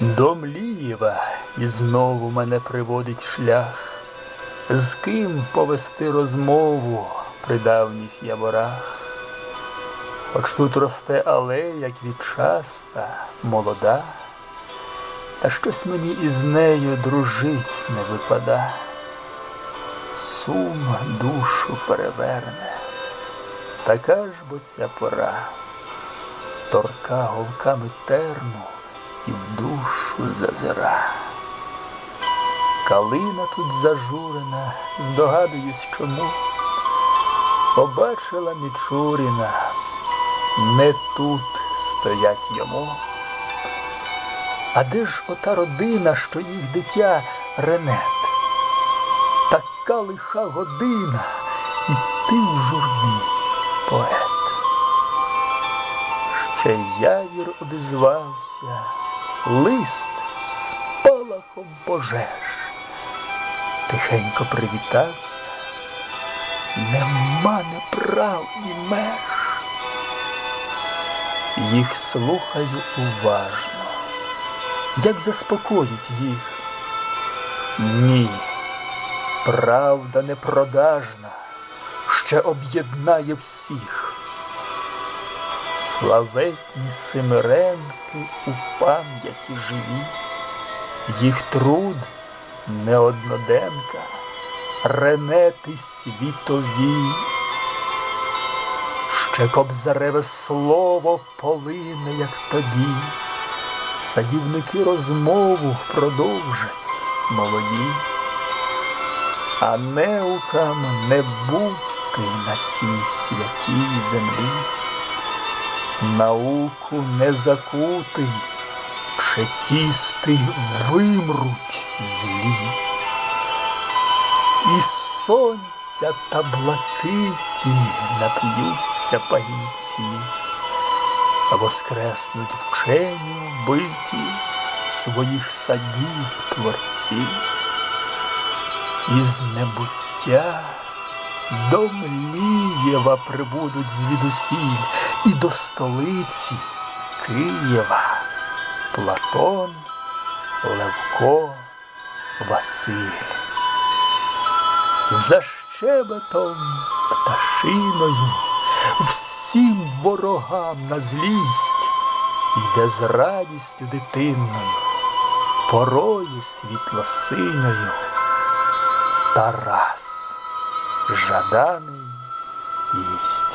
До Млієва і знову мене приводить шлях, з ким повести розмову при давніх яворах. Хоч тут росте алея квітчаста, молода, та щось мені із нею дружить не випада. Сум душу переверне, така ж бо ця пора, торка голками терну і в душу зазира. Калина тут зажурена, здогадуюсь чому. Побачила Мічуріна, не тут стоять йому. А де ж ота родина, що їх дитя Ренет? Така лиха година, і ти в журбі, поет. Ще явір обізвався, лист з палахом пожеж. Тихенько привітався, нема неправді меж. Їх слухаю уважно, як заспокоїть їх. Ні, правда непродажна, ще об'єднає всіх. Славетні Семиренки у пам'яті живі, їх труд неодноденка, ренети світові. Ще кобзареве слово полине, як тоді, садівники розмову продовжать молоді, а неукам не бути на цій святій землі, науку не закути, чекісти вимруть злі. І сонця та блакиті нап'ються пагінці, воскреснуть вчені вбиті своїх садів творці. Із небуття до Млієва прибудуть звідусіль і до столиці Києва Платон, Левко, Василь. За щебетом пташиною всім ворогам на злість йде з радістю дитинною, порою світлосиньою Тарас жаданий їсть.